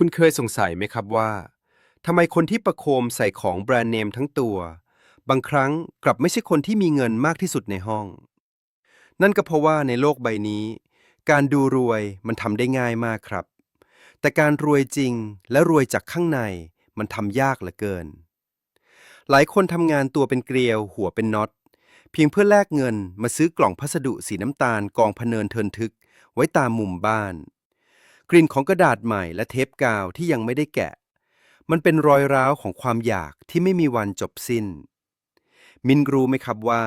คุณเคยสงสัยไหมครับว่าทำไมคนที่ประโคมใส่ของแบรนด์เนมทั้งตัว บางครั้งกลับไม่ใช่คนที่มีเงินมากที่สุดในห้อง นั่นก็เพราะว่าในโลกใบนี้ การดูรวยมันทำได้ง่ายมากครับ แต่การรวยจริงและรวยจากข้างในมันทำยากเหลือเกิน หลายคนทำงานตัวเป็นเกลียวหัวเป็นน็อต เพียงเพื่อแลกเงินมาซื้อกล่องพัสดุสีน้ำตาลกองพเนินเทินทึก ไว้ตามมุมบ้าน กลิ่นของกระดาษใหม่และเทปกาวที่ยังไม่ได้แกะ มันเป็นรอยร้าวของความอยากที่ไม่มีวันจบสิ้น มินรู้ไหมครับว่า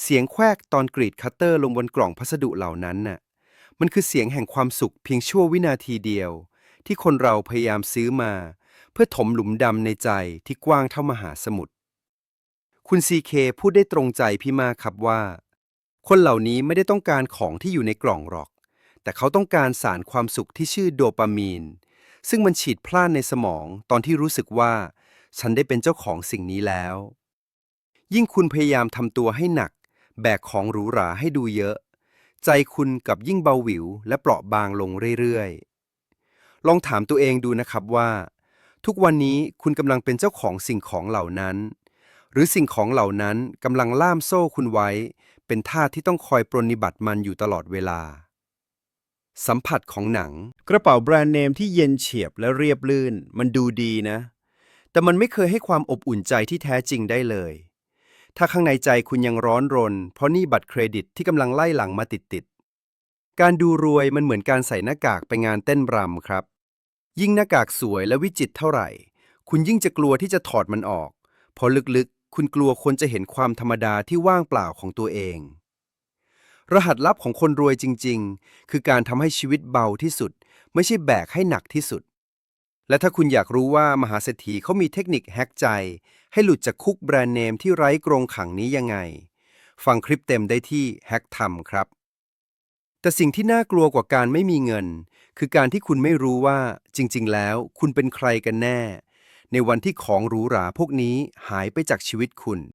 เสียงแควกตอนกรีดคัตเตอร์ลงบนกล่องพัสดุเหล่านั้นน่ะมันคือเสียงแห่งความสุขเพียงชั่ววินาทีเดียว ที่คนเราพยายามซื้อมา เพื่อถมหลุมดำในใจที่กว้างเท่ามหาสมุทรคุณซีเคพูดได้ตรงใจพี่มากครับว่า คนเหล่านี้ไม่ได้ต้องการของที่อยู่ในกล่องหรอก แต่เขาต้องการสารความสุขที่ชื่อโดปามีน ซึ่งมันฉีดพล่านในสมองตอนที่รู้สึกว่า ฉันได้เป็นเจ้าของสิ่งนี้แล้ว ยิ่งคุณพยายามทำตัวให้หนัก แบกของหรูหราให้ดูเยอะ ใจคุณกับยิ่งเบาหวิว และเปราะบางลงเรื่อยๆ ลองถามตัวเองดูนะครับว่า ทุกวันนี้คุณกำลังเป็นเจ้าของสิ่งของเหล่านั้น หรือสิ่งของเหล่านั้นกำลังล่ามโซ่คุณไว้ เป็นท่าที่ต้องคอยปรนนิบัติมันอยู่ตลอดเวลา สัมผัสของหนัง กระเป๋าแบรนด์เนมที่เย็นเฉียบและเรียบลื่น มันดูดีนะ แต่มันไม่เคยให้ความอบอุ่นใจที่แท้จริงได้เลย ถ้าข้างในใจคุณยังร้อนรน เพราะหนี่บัตรเครดิตที่กำลังไล่หลังมาติดๆการดูรวยมันเหมือนการใส่หน้ากากไปงานเต้นรำครับ ยิ่งหน้ากากสวยและวิจิตรเท่าไหร่ คุณยิ่งจะกลัวที่จะถอดมันออก เพราะลึกๆ คุณกลัวคนจะเห็นความธรรมดาที่ว่างเปล่าของตัวเอง รหัสลับของคนรวยจริง ๆ คือการทำให้ชีวิตเบาที่สุด ไม่ใช่แบกให้หนักที่สุด และถ้าคุณอยากรู้ว่ามหาเศรษฐีเขามีเทคนิคแฮกใจ ให้หลุดจากคุกแบรนด์เนมที่ไร้กรงขังนี้ยังไง ฟังคลิปเต็มได้ที่แฮกทำครับ แต่สิ่งที่น่ากลัวกว่าการไม่มีเงิน คือการที่คุณไม่รู้ว่าจริง ๆ แล้ว คุณเป็นใครกันแน่ ในวันที่ของหรูหราพวกนี้หายไปจากชีวิตคุณ